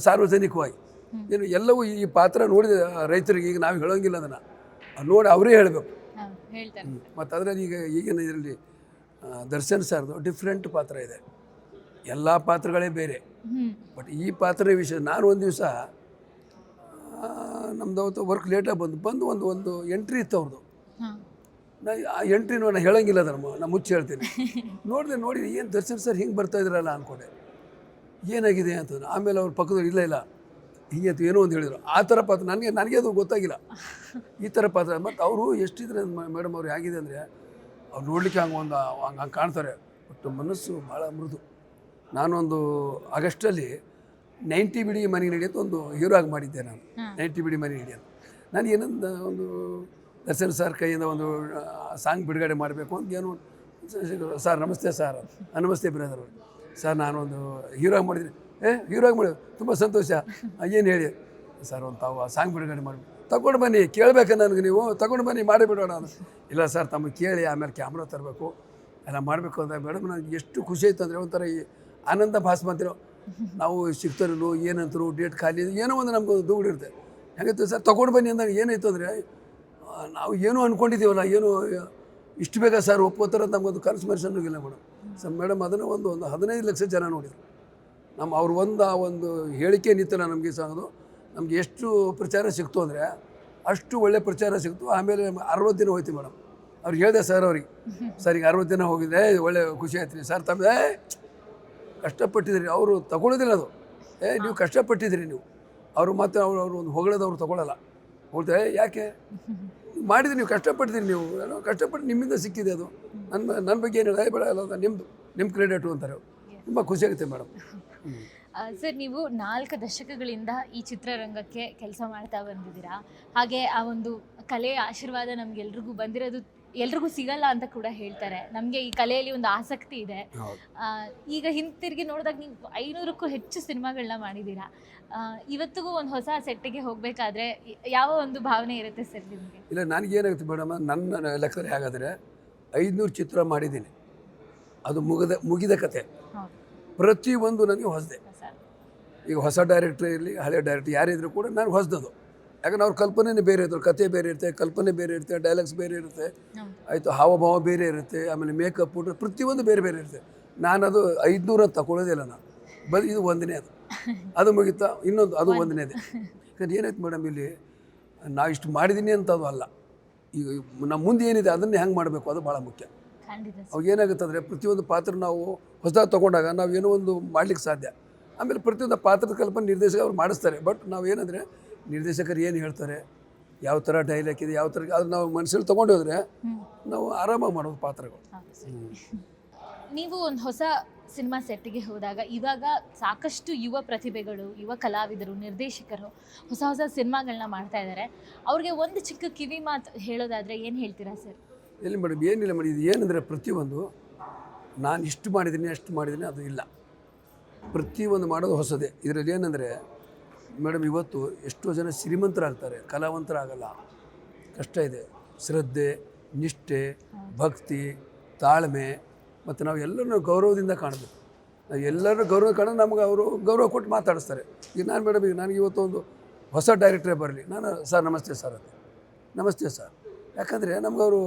ಸಾರ್ವಜನಿಕವಾಗಿ. ಏನು ಎಲ್ಲವೂ ಈ ಪಾತ್ರ ನೋಡಿದ ರೈತರಿಗೆ ಈಗ ನಾವು ಹೇಳೋಂಗಿಲ್ಲ ಅದನ್ನು. ನೋಡಿ ಅವರೇ ಹೇಳಬೇಕು. ಮತ್ತು ಅದರಲ್ಲಿ ಈಗ ಈಗಿನ ಇದರಲ್ಲಿ ದರ್ಶನ್ ಸರ್ದು ಡಿಫ್ರೆಂಟ್ ಪಾತ್ರ ಇದೆ. ಎಲ್ಲ ಪಾತ್ರಗಳೇ ಬೇರೆ. ಬಟ್ ಈ ಪಾತ್ರ ವಿಷಯ ನಾನು ಒಂದು ದಿವಸ ನಮ್ದು ಅವತ್ತು ವರ್ಕ್ ಲೇಟಾಗಿ ಬಂದು ಬಂದು ಒಂದು ಒಂದು ಎಂಟ್ರಿ ಇತ್ತು ಅವ್ರದ್ದು ನಾ ಆ ಎಂಟ್ರಿನೂ ನಾನು ಹೇಳಂಗಿಲ್ಲ ಅದನ್ನು ನಾನು ಮುಚ್ಚಿ ಹೇಳ್ತೀನಿ. <laughs> ನೋಡಿದೆ ನೋಡಿ ಏನು ದರ್ಶನ್ ಸರ್ ಹಿಂಗೆ ಬರ್ತಾ ಇದ್ರಲ್ಲ ಅಂದ್ಕೊಂಡೆ ಏನಾಗಿದೆ ಅಂತ ಆಮೇಲೆ ಅವ್ರ ಪಕ್ಕದವ್ರು ಇಲ್ಲ ಇಲ್ಲ. ಹಿಂಗೆ ಅಂತ ಏನೋ ಒಂದು ಹೇಳಿದರು. ಆ ಥರ ಪಾತ್ರ ನನಗೆ ನನಗೆ ಅದು ಗೊತ್ತಾಗಿಲ್ಲ. ಈ ಥರ ಪಾತ್ರ ಮತ್ತು ಅವರು ಎಷ್ಟಿದ್ರೆ ಮೇಡಮ್ ಅವ್ರು ಹೇಗಿದೆ ಅಂದರೆ ಅವ್ರು ನೋಡಲಿಕ್ಕೆ ಹಂಗೆ ಒಂದು ಹಂಗೆ ಹಂಗೆ ಕಾಣ್ತಾರೆ. ಬಟ್ ಮನಸ್ಸು ಭಾಳ ಮೃದು. ನಾನೊಂದು ಆಗಸ್ಟಲ್ಲಿ ನೈಂಟಿ ಬಿಡಿ ಮನೆ ಹಿಡಿಯೋದು ಒಂದು ಹೀರೋ ಆಗಿ ಮಾಡಿದ್ದೆ ನಾನು. ನೈಂಟಿ ಬಿಡಿ ಮನೆ ಹಿಡಿಯೋದು ನಾನು ಏನಂದ ಒಂದು ದರ್ಶನ್ ಸರ್ ಕೈಯಿಂದ ಒಂದು ಸಾಂಗ್ ಬಿಡುಗಡೆ ಮಾಡಬೇಕು ಅಂತ ಏನು ಸರ್ ನಮಸ್ತೆ ಸರ್ ನಮಸ್ತೆ ಬ್ರದರ್ ಸರ್ ನಾನೊಂದು ಹೀರೋ ಆಗಿ ಮಾಡಿದ್ದೀನಿ ಏ ಹೀರೋ ಆಗಿ ಮಾಡಿ ತುಂಬ ಸಂತೋಷ. ಏನು ಹೇಳಿ? ಸರ್ ಒಂದು ತಾವು ಸಾಂಗ್ ಬಿಡುಗಡೆ ಮಾಡಿ ತಗೊಂಡು ಬನ್ನಿ ಕೇಳಬೇಕು ನನಗೆ ನೀವು. ತಗೊಂಡು ಬನ್ನಿ ಮಾಡಿಬಿಡೋಣ ಅಂತ. ಇಲ್ಲ ಸರ್ ತಮಗೆ ಕೇಳಿ ಆಮೇಲೆ ಕ್ಯಾಮ್ರಾ ತರಬೇಕು. ಎಲ್ಲ ಮಾಡಬೇಕು ಅಂತ ಮೇಡಮ್ ನನಗೆ ಎಷ್ಟು ಖುಷಿ ಆಯ್ತು ಅಂದರೆ ಒಂಥರ ಈ ಆನಂದ ಭಾಸ್ ಬಂತಿರೋ ನಾವು ಸಿಗ್ತಾರಿಲ್ಲ ಏನಂತರು ಡೇಟ್ ಖಾಲಿ ಏನೋ ಒಂದು ನಮ್ಗೆ ದೂಡಿರುತ್ತೆ ಹೆಂಗೈತೆ ಸರ್, ತೊಗೊಂಡು ಬನ್ನಿ ಅಂದಾಗ ಏನಾಯ್ತು ಅಂದರೆ ನಾವು ಏನೂ ಅಂದ್ಕೊಂಡಿದ್ದೀವಲ್ಲ ಏನು, ಇಷ್ಟು ಬೇಗ ಸರ್ ಒಪ್ಪೋತಾರೆ ನಮಗೊಂದು ಕನಸು ಮನಸ್ಸನ್ನುಗಿಲ್ಲ ಮೇಡಮ್. ಸರ್, ಮೇಡಮ್, ಅದನ್ನು ಒಂದು ಒಂದು ಹದಿನೈದು ಲಕ್ಷ ಜನ ನೋಡಿದ್ರು. ನಮ್ಮ ಅವ್ರು ಒಂದು, ಆ ಒಂದು ಹೇಳಿಕೆ ನಿಂತಲ್ಲ ನಮಗೆ ಸಾಗೋದು ನಮಗೆ ಎಷ್ಟು ಪ್ರಚಾರ ಸಿಕ್ತು ಅಂದರೆ, ಅಷ್ಟು ಒಳ್ಳೆ ಪ್ರಚಾರ ಸಿಕ್ತು. ಆಮೇಲೆ ಅರವತ್ತು ದಿನ ಹೋಯ್ತು ಮೇಡಮ್. ಅವ್ರು ಹೇಳಿದೆ ಸರ್ ಅವ್ರಿಗೆ, ಸರ್, ಈಗ ಅರವತ್ತು ದಿನ ಹೋಗಿದ್ರೆ, ಒಳ್ಳೆ ಖುಷಿ ಆಯ್ತು ಸರ್ ತಮ್ಮ ಏ ಕಷ್ಟಪಟ್ಟಿದ್ರಿ ಅವರು ತಗೊಳ್ಳೋದಿಲ್ಲ ಅದು. ಏ, ನೀವು ಕಷ್ಟಪಟ್ಟಿದ್ರಿ ನೀವು. ಅವರು ಮತ್ತೆ ಅವ್ರು, ಅವರು ಒಂದು ಹೊಗಳೋದು ಅವ್ರು ತಗೊಳ್ಳಲ್ಲ. ಹೋಗ್ತಾರೆ ಯಾಕೆ? ಮಾಡಿದ್ರಿ ನೀವು ಕಷ್ಟಪಟ್ಟಿದ್ದೀರಿ ನೀವು. ಏನೋ ಕಷ್ಟಪಟ್ಟು ನಿಮ್ಮಿಂದ ಸಿಕ್ಕಿದೆ ಅದು. ನನ್ನ ನನ್ನ ಬಗ್ಗೆ ಏನು ಹೇಳಿ ಬೇಡ ಅಲ್ಲ ನಿಮ್ಮದು ನಿಮ್ಮ ಕ್ರೆಡಿಟು ಅಂತಾರೆ ತುಂಬ ಖುಷಿಯಾಗುತ್ತೆ ಮೇಡಮ್. <laughs> ಸರ್, ನೀವು ನಾಲ್ಕು ದಶಕಗಳಿಂದ ಈ ಚಿತ್ರರಂಗಕ್ಕೆ ಕೆಲಸ ಮಾಡ್ತಾ ಬಂದಿದ್ದೀರಾ? ಹಾಗೆ ಆ ಒಂದು ಕಲೆಯ ಆಶೀರ್ವಾದ ನಮ್ಗೆಲ್ರಿಗೂ ಬಂದಿರೋದು ಎಲ್ರಿಗೂ ಸಿಗಲ್ಲ ಅಂತ ಕೂಡ ಹೇಳ್ತಾರೆ. ನಮಗೆ ಈ ಕಲೆಯಲ್ಲಿ ಒಂದು ಆಸಕ್ತಿ ಇದೆ. ಆ, ಈಗ ಹಿಂತಿರುಗಿ ನೋಡಿದಾಗ ನೀವು ಐನೂರಕ್ಕೂ ಹೆಚ್ಚು ಸಿನಿಮಾಗಳನ್ನ ಮಾಡಿದ್ದೀರಾ? ಆ, ಇವತ್ತಿಗೂ ಒಂದು ಹೊಸ ಸೆಟ್ಟಿಗೆ ಹೋಗಬೇಕಾದ್ರೆ ಯಾವ ಒಂದು ಭಾವನೆ ಇರುತ್ತೆ ಸರ್ ನಿಮಗೆ? ಇಲ್ಲ ನನಗೇನಾಗುತ್ತೆ ಮೇಡಮ್ ನನ್ನ ಲೆಕ್ಕದಲ್ಲಿ ಹೇಗಾದರೆ ಐದುನೂರು ಚಿತ್ರ ಮಾಡಿದ್ದೀನಿ. ಅದು ಮುಗಿದ ಮುಗಿದ ಕತೆ. ಹೌದು. ಪ್ರತಿಯೊಂದು ನನಗೆ ಹೊಸದೆ. ಹೊಸ. ಈಗ ಹೊಸ ಡೈರೆಕ್ಟ್ರ್ ಇರಲಿ ಹಳೆ ಡೈರೆಕ್ಟ್ರ್ ಯಾರಿದ್ರು ಕೂಡ ನನಗೆ ಹೊಸದದು. ಯಾಕಂದ್ರೆ ಅವ್ರ ಕಲ್ಪನೆನೇ ಬೇರೆ ಇರ್ತಾರೆ ಕತೆ ಬೇರೆ ಇರುತ್ತೆ ಕಲ್ಪನೆ ಬೇರೆ ಇರುತ್ತೆ ಡೈಲಾಗ್ಸ್ ಬೇರೆ ಇರುತ್ತೆ. ಆಯಿತು ಹಾವಭಾವ ಬೇರೆ ಇರುತ್ತೆ ಆಮೇಲೆ ಮೇಕಪ್ ಪ್ರತಿಯೊಂದು ಬೇರೆ ಬೇರೆ ಇರುತ್ತೆ. ನಾನು ಅದು ಐದುನೂರು ತಗೊಳ್ಳೋದಿಲ್ಲ ನಾನು. ಬರೀ ಇದು ಒಂದನೇ ಅದು. ಅದು ಮುಗಿತಾ ಇನ್ನೊಂದು ಅದು ಒಂದನೇ ಇದೆ ಯಾಕಂದ್ರೆ ಏನಾಯ್ತು ಮೇಡಮ್ ಇಲ್ಲಿ ನಾವು ಇಷ್ಟು ಮಾಡಿದ್ದೀನಿ ಅಂತ ಅದು ಅಲ್ಲ. ಈಗ ನಮ್ಮ ಮುಂದೆ ಏನಿದೆ ಅದನ್ನೇ ಹೆಂಗೆ ಮಾಡಬೇಕು ಅದು ಭಾಳ ಮುಖ್ಯ. ಅವಾಗ ಏನಾಗುತ್ತೆ ಅಂದರೆ ಪ್ರತಿಯೊಂದು ಪಾತ್ರ ನಾವು ಹೊಸದಾಗಿ ತೊಗೊಂಡಾಗ ನಾವು ಏನೋ ಒಂದು ಮಾಡ್ಲಿಕ್ಕೆ ಸಾಧ್ಯ. ಆಮೇಲೆ ಪ್ರತಿಯೊಂದು ಪಾತ್ರದ ಕಲ್ಪನೆ ನಿರ್ದೇಶಕ ಅವ್ರು ಮಾಡಿಸ್ತಾರೆ. ಬಟ್ ನಾವು ಏನಂದರೆ ನಿರ್ದೇಶಕರು ಏನು ಹೇಳ್ತಾರೆ? ಯಾವ ಥರ ಡೈಲಾಗ್ ಇದೆ ಯಾವ ಥರ ಅದು ನಾವು ಮನಸ್ಸಲ್ಲಿ ತೊಗೊಂಡು ಹೋದರೆ ನಾವು ಆರಾಮಾಗಿ ಮಾಡೋದು ಪಾತ್ರಗಳು. <laughs> ನೀವು ಒಂದು ಹೊಸ ಸಿನಿಮಾ ಸೆಟ್ಟಿಗೆ ಹೋದಾಗ ಇವಾಗ ಸಾಕಷ್ಟು ಯುವ ಪ್ರತಿಭೆಗಳು ಯುವ ಕಲಾವಿದರು ನಿರ್ದೇಶಕರು ಹೊಸ ಹೊಸ ಸಿನಿಮಾಗಳನ್ನ ಮಾಡ್ತಾ ಇದ್ದಾರೆ ಅವ್ರಿಗೆ ಒಂದು ಚಿಕ್ಕ ಕಿವಿ ಮಾತು ಹೇಳೋದಾದರೆ ಏನು ಹೇಳ್ತೀರಾ ಸರ್? ಎಲ್ಲಿ ಮೇಡಮ್ ಏನಿಲ್ಲ ಮೇಡಮ್ ಇದು ಏನಂದರೆ ಪ್ರತಿಯೊಂದು ನಾನು ಇಷ್ಟು ಮಾಡಿದ್ದೀನಿ ಅಷ್ಟು ಮಾಡಿದ್ದೀನಿ ಅದು ಇಲ್ಲ. ಪ್ರತಿಯೊಂದು ಮಾಡೋದು ಹೊಸದೇ. ಇದರಲ್ಲಿ ಏನಂದರೆ ಮೇಡಮ್, ಇವತ್ತು ಎಷ್ಟೋ ಜನ ಶ್ರೀಮಂತರಾಗ್ತಾರೆ. ಕಲಾವಂತರಾಗಲ್ಲ. ಕಷ್ಟ ಇದೆ. ಶ್ರದ್ಧೆ, ನಿಷ್ಠೆ, ಭಕ್ತಿ, ತಾಳ್ಮೆ ಮತ್ತು ನಾವು ಎಲ್ಲರನ್ನೂ ಗೌರವದಿಂದ ಕಾಣಬೇಕು. ನಾವು ಎಲ್ಲರೂ ಗೌರವ ಕಾಣೋದು ನಮ್ಗೆ ಅವರು ಗೌರವ ಕೊಟ್ಟು ಮಾತಾಡಿಸ್ತಾರೆ. ಈಗ ನಾನು ಮೇಡಮ್, ಈಗ ನನಗೆ ಇವತ್ತು ಒಂದು ಹೊಸ ಡೈರೆಕ್ಟ್ರೇ ಬರಲಿ. ನಾನು ಸರ್, ನಮಸ್ತೆ ಸರ್ ಅಂತ ನಮಸ್ತೆ ಸರ್. ಯಾಕಂದರೆ ನಮ್ಗೆ ಅವರು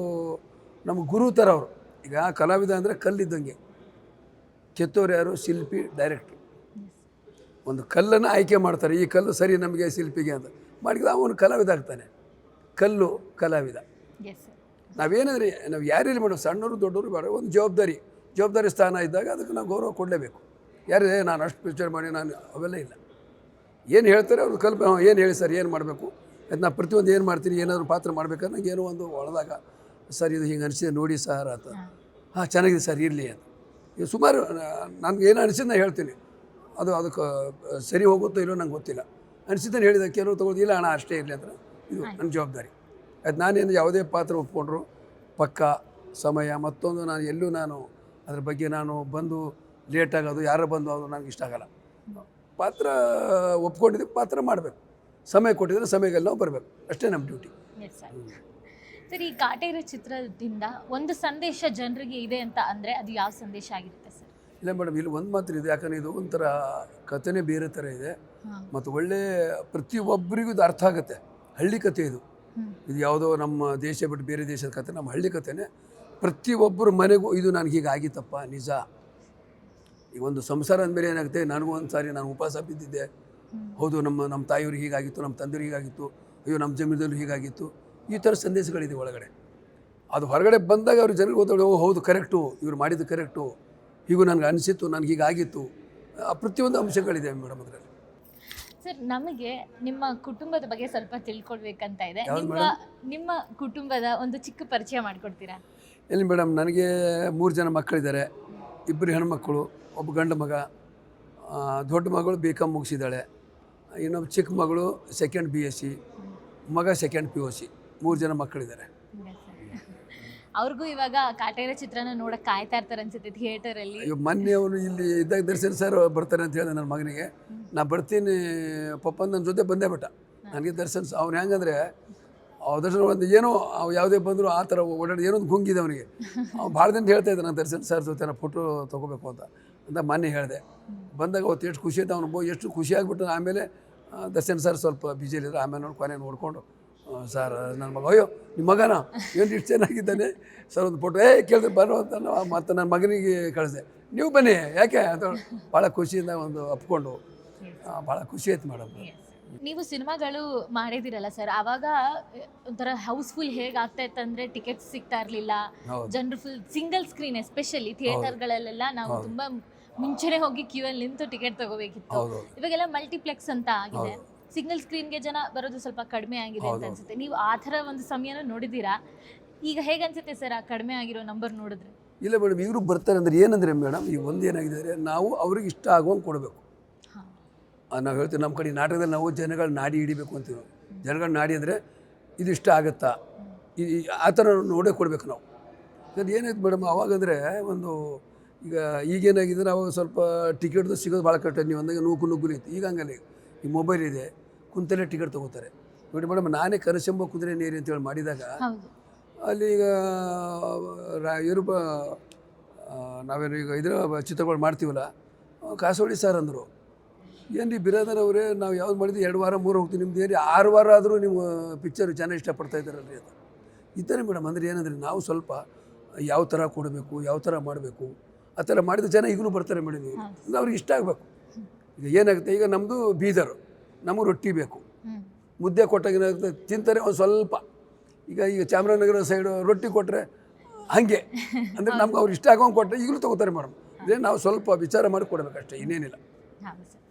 ನಮ್ಮ ಗುರು ಥರ ಅವರು. ಈಗ ಕಲಾವಿದ ಅಂದರೆ ಕಲ್ಲಿದ್ದಂಗೆ. ಕೆತ್ತೋರು ಯಾರು? ಶಿಲ್ಪಿ, ಡೈರೆಕ್ಟ್ರು. ಒಂದು ಕಲ್ಲನ್ನು ಆಯ್ಕೆ ಮಾಡ್ತಾರೆ ಈ ಕಲ್ಲು ಸರಿ ನಮಗೆ ಶಿಲ್ಪಿಗೆ ಅಂತ. ಮಾಡಿದ ಅವನು ಕಲಾವಿದ ಆಗ್ತಾನೆ ಕಲ್ಲು ಕಲಾವಿದ. ನಾವೇನಾದ್ರೆ ನಾವು ಯಾರಿಲ್ಲ ಮೇಡಮ್ ಸಣ್ಣವರು ದೊಡ್ಡವರು ಬೇಡ. ಒಂದು ಜವಾಬ್ದಾರಿ. ಜವಾಬ್ದಾರಿ ಸ್ಥಾನ ಇದ್ದಾಗ ಅದಕ್ಕೆ ನಾವು ಗೌರವ ಕೊಡಲೇಬೇಕು. ಯಾರೇ ನಾನು ಅಷ್ಟು ಪಿಕ್ಚರ್ ಮಾಡಿ ನಾನು ಅವೆಲ್ಲ ಇಲ್ಲ. ಏನು ಹೇಳ್ತಾರೆ ಅವ್ರು ಕಲ್ಪ ಏನು ಹೇಳಿ ಸರ್ ಏನು ಮಾಡಬೇಕು? ಅದು ನಾನು ಪ್ರತಿಯೊಂದು ಏನು ಮಾಡ್ತೀನಿ ಏನಾದರೂ ಪಾತ್ರ ಮಾಡ್ಬೇಕಾದ್ರೆ ನಂಗೆ ಏನೋ ಒಂದು ಒಳದಾಗ ಸರ್ ಇದು ಹಿಂಗೆ ಅನಿಸಿದೆ ನೋಡಿ ಸರ್ ಅಂತ. ಹಾಂ. ಚೆನ್ನಾಗಿದೆ ಸರ್ ಇರಲಿ ಅಂತ. ಇದು ಸುಮಾರು ನನಗೆ ಏನು ಅನಿಸಿದ್ದು ನಾನು ಹೇಳ್ತೀನಿ. ಅದು ಅದಕ್ಕೆ ಸರಿ ಹೋಗುತ್ತೋ ಇಲ್ಲೋ ನಂಗೆ ಗೊತ್ತಿಲ್ಲ. ಅನಿಸಿದ್ದನ್ನು ಹೇಳಿದ ಕೆಲವು ತಗೊಳ್ದು ಹಣ ಅಣ್ಣ ಅಷ್ಟೇ ಇರಲಿ ಅಂತ ಇದು ನನ್ನ ಜವಾಬ್ದಾರಿ. ಅದು ನಾನೇನು ಯಾವುದೇ ಪಾತ್ರ ಒಪ್ಕೊಂಡ್ರು ಪಕ್ಕ ಸಮಯ ಮತ್ತೊಂದು ನಾನು ಎಲ್ಲೂ ನಾನು ಅದ್ರ ಬಗ್ಗೆ ನಾನು ಬಂದು ಲೇಟ್ ಆಗೋದು ಯಾರು ಬಂದು ಅದು ನನಗೆ ಇಷ್ಟ ಆಗಲ್ಲ. ಪಾತ್ರ ಒಪ್ಕೊಂಡಿದ್ದು ಪಾತ್ರ ಮಾಡಬೇಕು. ಸಮಯ ಕೊಟ್ಟಿದ್ರೆ ಸಮಯಗೆಲ್ಲ ನಾವು ಬರಬೇಕು. ಅಷ್ಟೇ ನಮ್ಮ ಡ್ಯೂಟಿ ಸರ್ ಈ ಕಾಟೇರ ಚಿತ್ರದಿಂದ ಒಂದು ಸಂದೇಶ ಜನರಿಗೆ ಇದೆ ಅಂತ ಅಂದರೆ ಅದು ಯಾವ ಸಂದೇಶ ಆಗಿರುತ್ತೆ? ಸರ್ ಇಲ್ಲ ಮೇಡಮ್ ಇಲ್ಲಿ ಒಂದು ಮಾತ್ರ ಇದೆ. ಯಾಕಂದರೆ ಇದು ಒಂಥರ ಕಥೆನೇ ಬೇರೆ ಥರ ಇದೆ. ಮತ್ತು ಒಳ್ಳೆ ಪ್ರತಿಯೊಬ್ಬರಿಗೂ ಇದು ಅರ್ಥ ಆಗುತ್ತೆ. ಹಳ್ಳಿ ಕತೆ ಇದು. ಇದು ಯಾವುದೋ ನಮ್ಮ ದೇಶ ಬಿಟ್ಟು ಬೇರೆ ದೇಶದ ಕತೆ ನಮ್ಮ ಹಳ್ಳಿ ಕತೆನೇ. ಪ್ರತಿಯೊಬ್ಬರು ಮನೆಗೂ ಇದು ನನಗೆ ಹೀಗೆ ಆಗಿತ್ತಪ್ಪ ನಿಜ. ಈ ಒಂದು ಸಂಸಾರ ಅಂದಮೇಲೆ ಏನಾಗುತ್ತೆ ನನಗೂ ಒಂದು ಸಾರಿ ನಾನು ಉಪವಾಸ ಬಿದ್ದಿದ್ದೆ. ಹೌದು ನಮ್ಮ ನಮ್ಮ ತಾಯಿಯವ್ರಿಗೆ ಹೀಗಾಗಿತ್ತು ನಮ್ಮ ತಂದೆಯವ್ರಿಗೆ ಹೀಗಾಗಿತ್ತು. ಅಯ್ಯೋ ನಮ್ಮ ಜಮೀನದಲ್ಲೂ ಹೀಗಾಗಿತ್ತು. ಈ ಥರ ಸಂದೇಶಗಳಿದೆ ಒಳಗಡೆ. ಅದು ಹೊರಗಡೆ ಬಂದಾಗ ಅವ್ರು ಜನರಿಗೆ ಗೊತ್ತಾಗ ಓ ಹೌದು ಕರೆಕ್ಟು ಇವ್ರು ಮಾಡಿದ್ದು ಕರೆಕ್ಟು ಹೀಗೂ ನನಗೆ ಅನಿಸಿತ್ತು ನನಗೆ ಹೀಗಾಗಿತ್ತು. ಪ್ರತಿಯೊಂದು ಅಂಶಗಳಿದೆ ಮೇಡಮ್ ಅದರಲ್ಲಿ. ಸರ್ ನಮಗೆ ನಿಮ್ಮ ಕುಟುಂಬದ ಬಗ್ಗೆ ಸ್ವಲ್ಪ ತಿಳ್ಕೊಳ್ಬೇಕಂತ ಇದೆ. ನಿಮ್ಮ ನಿಮ್ಮ ಕುಟುಂಬದ ಒಂದು ಚಿಕ್ಕ ಪರಿಚಯ ಮಾಡಿಕೊಡ್ತೀರಾ? ಎಲ್ಲಿ ಮೇಡಮ್ ನನಗೆ ಮೂರು ಜನ ಮಕ್ಕಳಿದ್ದಾರೆ. ಇಬ್ಬರು ಹೆಣ್ಮಕ್ಕಳು ಒಬ್ಬ ಗಂಡು ಮಗ ದೊಡ್ಡ ಮಗಳು ಬಿ ಕಾಮ್ ಮುಗಿಸಿದ್ದಾಳೆ. ಇನ್ನೊಬ್ಬ ಚಿಕ್ಕ ಮಗಳು ಸೆಕೆಂಡ್ ಬಿ ಎಸ್ ಸಿ ಮಗ ಸೆಕೆಂಡ್ ಪಿ ಯು ಸಿ ಮೂರು ಜನ ಮಕ್ಕಳಿದ್ದಾರೆ. ಅವ್ರಿಗೂ ಇವಾಗ ಕಾಟೇರ ಚಿತ್ರನ ನೋಡಕ್ ಕಾಯ್ತಾ ಇರ್ತಾರೆ ಅನ್ಸುತ್ತೆ ಥಿಯೇಟರ್ ಅಲ್ಲಿ. ಮೊನ್ನೆ ಅವನು ಇಲ್ಲಿ ಇದ್ದಾಗ ದರ್ಶನ್ ಸರ್ ಬರ್ತಾರೆ ಅಂತ ಹೇಳಿದೆ ನನ್ನ ಮಗನಿಗೆ. ನಾ ಬರ್ತೀನಿ ಪಪ್ಪ ನನ್ನ ಜೊತೆ ಬಂದೇ ಬಿಟ್ಟ ನನಗೆ ದರ್ಶನ್ ಅವ್ನು ಹೆಂಗಂದ್ರೆ ಅವ್ ದರ್ಶನ ಒಂದು ಏನೋ ಅವು ಯಾವುದೇ ಬಂದರೂ ಆ ಥರ ಓಡಾಡಿ ಏನೋ ಒಂದು ಗುಂಗಿದೆ ಅವನಿಗೆ. ಅವ್ನು ಭಾಳ ದಿನ ಹೇಳ್ತಾ ಇದ್ದ ನಾನು ದರ್ಶನ್ ಸರ್ ಜೊತೆ ನಾನು ಫೋಟೋ ತೊಗೋಬೇಕು ಅಂತ ಅಂತ ಮೊನ್ನೆ ಹೇಳಿದೆ. ಬಂದಾಗ ಅವತ್ತು ಎಷ್ಟು ಖುಷಿ ಆಯ್ತು ಅವ್ನು ಎಷ್ಟು ಖುಷಿ ಆಗಿಬಿಟ್ಟು ಆಮೇಲೆ ದರ್ಶನ್ ಸರ್ ಸ್ವಲ್ಪ ಬಿಜಿಲಿದ್ರು ಆಮೇಲೆ ನೋಡಿ ಕೊನೆ ನೋಡಿಕೊಂಡು ಸರ್ ನನ್ನ ಮಗ ಅಯ್ಯೋ ನಿಮ್ಮ ಮಗನ? ಏನು ಇಷ್ಟು ಚೆನ್ನಾಗಿದ್ದಾನೆ? ಸರ್ ಒಂದು ಫೋಟೋ ಏ ಕೇಳಿದ್ರೆ ಬರೋ ಅಂತ ನಾವು ಮತ್ತು ನನ್ನ ಮಗನಿಗೆ ಕಳಿಸಿದೆ ನೀವು ಬನ್ನಿ ಯಾಕೆ? ಅಂತ ಭಾಳ ಖುಷಿಯಿಂದ ಒಂದು ಅಪ್ಕೊಂಡು ಭಾಳ ಖುಷಿ ಆಯ್ತು ಮೇಡಮ್. ನೀವು ಸಿನಿಮಾಗಳು ಮಾಡಿದಿರಲ್ಲ ಸರ್ ಅವಾಗ ಒಂಥರ ಹೌಸ್ಫುಲ್ ಹೇಗೆ ಆಗ್ತಾ ಇತ್ತಂದ್ರೆ ಟಿಕೆಟ್ ಸಿಗ್ತಾ ಇರಲಿಲ್ಲ. ಜನರು ಫುಲ್ ಸಿಂಗಲ್ ಸ್ಕ್ರೀನ್ ಎಸ್ಪೆಷಲಿ ಥಿಯೇಟರ್ಗಳಲ್ಲೆಲ್ಲ ನಾವು. ತುಂಬಾ ಮುಂಚೆನೆ ಹೋಗಿ ಕ್ಯೂ ಅಲ್ಲಿ ನಿಂತು ಟಿಕೆಟ್ ತಗೋಬೇಕಿತ್ತು. ಇವಾಗೆಲ್ಲ ಮಲ್ಟಿಪ್ಲೆಕ್ಸ್ ಅಂತ ಆಗಿದೆ. ಸಿಂಗಲ್ ಸ್ಕ್ರೀನ್ಗೆ ಜನ ಬರೋದು ಸ್ವಲ್ಪ ಕಡಿಮೆ ಆಗಿದೆ ಅಂತ. ಅನ್ಸುತ್ತೆ. ನೀವು ಆ ಥರ ಒಂದು ಸಮಯನ ನೋಡಿದ್ದೀರಾ? ಈಗ ಹೇಗೆ ಅನ್ಸುತ್ತೆ ಸರ್ ಆ ಕಡಿಮೆ ಆಗಿರೋ ನಂಬರ್ ನೋಡಿದ್ರೆ? ಇಲ್ಲ ಮೇಡಮ್ ಇವರು ಬರ್ತಾರೆ ಅಂದ್ರೆ ಏನಂದರೆ ಮೇಡಮ್ ಈಗ ಒಂದು ಏನಾಗಿದೆ ನಾವು ಅವ್ರಿಗೆ ಇಷ್ಟ ಆಗುವಂಗೆ ಕೊಡಬೇಕು. ನಾವು ಹೇಳ್ತೀವಿ ನಮ್ಮ ಕಡೆ ನಾಟಕದಲ್ಲಿ ನಾವು ಜನಗಳ ನಾಡಿ ಹಿಡಿಬೇಕು ಅಂತೀವಿ. ಜನಗಳ ನಾಡಿ ಅಂದರೆ ಇದು ಇಷ್ಟ ಆಗುತ್ತಾ? ಈ ಆ ಥರ ನೋಡೇ ಕೊಡಬೇಕು ನಾವು. ಅದು ಏನಾಯ್ತು ಮೇಡಮ್ ಅವಾಗಂದರೆ ಒಂದು ಈಗ ಈಗೇನಾಗಿದೆ ಅವಾಗ ಸ್ವಲ್ಪ ಟಿಕೆಟ್ದು ಸಿಗೋದು ಭಾಳ ಕಷ್ಟ. ನೀವು ಅಂದಾಗ ನೂಕು ನುಗ್ಗು ಇತ್ತು ಈಗ ಹಂಗಲ್ಲ ಈಗ. ಈ ಮೊಬೈಲ್ ಇದೆ ಕುಂತಲ್ಲೇ ಟಿಕೆಟ್ ತೊಗೋತಾರೆ. ನೋಡಿ ಮೇಡಮ್ ನಾನೇ ಕನಸೆಂಬ ಕುದುರೆ ನೀರಿ ಅಂತೇಳಿ ಮಾಡಿದಾಗ ಅಲ್ಲಿ ಈಗ ಬ ನಾವೇನು ಈಗ ಇದರ ಚಿತ್ರಗಳು ಮಾಡ್ತೀವಲ್ಲ ಕಾಸೋಳಿ ಸರ್ ಅಂದರು. ಏನು ರೀ ಬಿರಾದರ್ ಅವರೇ ನಾವು ಯಾವ್ದು ಮಾಡಿದ್ವಿ ಎರಡು ವಾರ ಮೂರು ಹೋಗ್ತೀವಿ ನಿಮ್ದು ಏನು ಆರು ವಾರ ಆದರೂ ನಿಮ್ಮ ಪಿಕ್ಚರ್ ಜನ ಇಷ್ಟಪಡ್ತಾ ಇದ್ದಾರಲ್ರಿ ಅಂತ. ಇದ್ದಾರೆ ಥರ ಮೇಡಮ್ ಅಂದರೆ ಏನಂದರೆ ನಾವು ಸ್ವಲ್ಪ ಯಾವ ಥರ ಕೊಡಬೇಕು ಯಾವ ಥರ ಮಾಡಬೇಕು ಆ ಥರ ಮಾಡಿದ ಜನ ಈಗಲೂ ಬರ್ತಾರೆ ಮೇಡಮ್ ಅವ್ರಿಗೆ ಇಷ್ಟ ಆಗಬೇಕು. ಈಗ ಏನಾಗುತ್ತೆ? ಈಗ ನಮ್ಮದು ಬೀದರು. ನಮಗೆ ರೊಟ್ಟಿ ಬೇಕು. ಮುದ್ದೆ ಕೊಟ್ಟಾಗ ಏನಾಗುತ್ತೆ? ತಿಂತಾರೆ ಒಂದು ಸ್ವಲ್ಪ. ಈಗ ಈಗ ಚಾಮರಾಜನಗರ ಸೈಡು ರೊಟ್ಟಿ ಕೊಟ್ಟರೆ ಹಾಗೆ. ಅಂದರೆ ನಮ್ಗೆ ಅವ್ರು ಇಷ್ಟ ಆಗೋಂಗೆ ಕೊಟ್ಟರೆ ಈಗಲೂ ತೊಗೋತಾರೆ ಮೇಡಮ್. ಇದೇ ನಾವು ಸ್ವಲ್ಪ ವಿಚಾರ ಮಾಡಿ ಕೊಡಬೇಕಷ್ಟೇ ಇನ್ನೇನಿಲ್ಲ.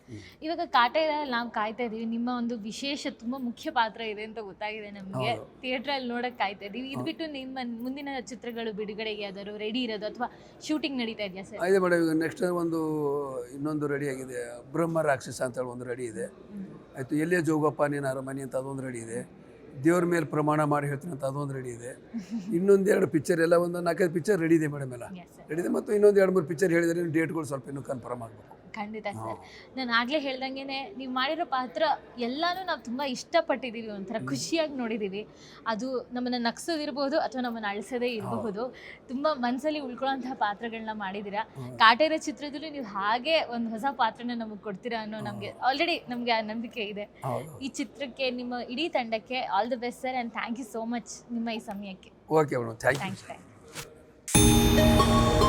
ಹೌದು ಕಾಟ ಇವಾಗ ಕಾಟೇರ ನಾವು ಕಾಯ್ತಾ ಇದೀವಿ. ನಿಮ್ಮ ಒಂದು ವಿಶೇಷ ತುಂಬಾ ಮುಖ್ಯ ಪಾತ್ರ ಇದೆ ಅಂತ ಗೊತ್ತಾಗಿದೆ ನಮಗೆ. ಥಿಯೇಟರ್ ಅಲ್ಲಿ ನೋಡಕ್ ಕಾಯ್ತಾ ಇದೀವಿ. ಇದು ಬಿಟ್ಟು ನಿಮ್ಮ ಮುಂದಿನ ಚಿತ್ರಗಳು ಬಿಡುಗಡೆಗೆ ಯಾವ್ದಾದ್ರು ರೆಡಿ ಇರೋದು ಅಥವಾ ಶೂಟಿಂಗ್ ನಡೀತಾ ಇದೆಯಾ ಸರ್? ಇದೆ ಮೇಡಮ್ ಈಗ ನೆಕ್ಸ್ಟ್ ಒಂದು ಇನ್ನೊಂದು ರೆಡಿ ಆಗಿದೆ. ಬ್ರಹ್ಮ ರಾಕ್ಷಸ ಅಂತೇಳಿ ಒಂದು ರೆಡಿ ಇದೆ. ಆಯ್ತು ಎಲ್ಲೇ ಜೋಗಪ್ಪ ನೀನು ಅರಮನೆ ಅಂತ ಅದೊಂದು ರೆಡಿ ಇದೆ. ದೇವ್ರ ಮೇಲೆ ಪ್ರಮಾಣ ಮಾಡಿ ಹೇಳ್ತೀನಿ ಅಂತ ಅದೊಂದು ರೆಡಿ ಇದೆ. <laughs> ಇನ್ನೊಂದೆರಡು ಪಿಕ್ಚರ್ ಎಲ್ಲ ಒಂದು ನಾಲ್ಕೈದು ಪಿಕ್ಚರ್ ರೆಡಿ ಇದೆ ಮೇಡಮ್ ಎಲ್ಲ. ರೆಡಿ ಇದೆ. ಮತ್ತು ಇನ್ನೊಂದು ಎರಡು ಮೂರು ಪಿಕ್ಚರ್ ಹೇಳಿದರೆ ಡೇಟ್ಗಳು ಸ್ವಲ್ಪ ಇನ್ನೂ ಕನ್ಫರ್ಮ್ ಆಗಬೇಕು. ಖಂಡಿತ ಸರ್. ನಾನು ಆಗ್ಲೇ ಹೇಳ್ದಂಗೆನೆ ನೀವು ಮಾಡಿರೋ ಪಾತ್ರ ಎಲ್ಲಾನು ನಾವು ತುಂಬಾ ಇಷ್ಟಪಟ್ಟಿದ್ದೀವಿ ಒಂಥರ ಖುಷಿಯಾಗಿ ನೋಡಿದ್ದೀವಿ ಅದು ನಮ್ಮನ್ನ ನಗ್ಸೋದಿರ್ಬೋದು ಅಥವಾ ನಮ್ಮನ್ನ ಅಳಿಸೋದೇ ಇರಬಹುದು. ತುಂಬಾ ಮನಸ್ಸಲ್ಲಿ ಉಳ್ಕೊಳ್ಳೋಂತಹ ಪಾತ್ರಗಳನ್ನ ಮಾಡಿದ್ದೀರಾ ಕಾಟೇರ ಚಿತ್ರದಲ್ಲಿ ನೀವು ಹಾಗೆ ಒಂದು ಹೊಸ ಪಾತ್ರನ ನಮಗೆ ಕೊಡ್ತೀರಾ ಅನ್ನೋ ನಮಗೆ ಆಲ್ರೆಡಿ ನಮಗೆ ಆ ನಂಬಿಕೆ ಇದೆ. ಈ ಚಿತ್ರಕ್ಕೆ ನಿಮ್ಮ ಇಡೀ ತಂಡಕ್ಕೆ all the best sir and thank you so much ನಿಮ್ಮ ಈ ಸಮಯಕ್ಕೆ. Okay madam thank you thank thank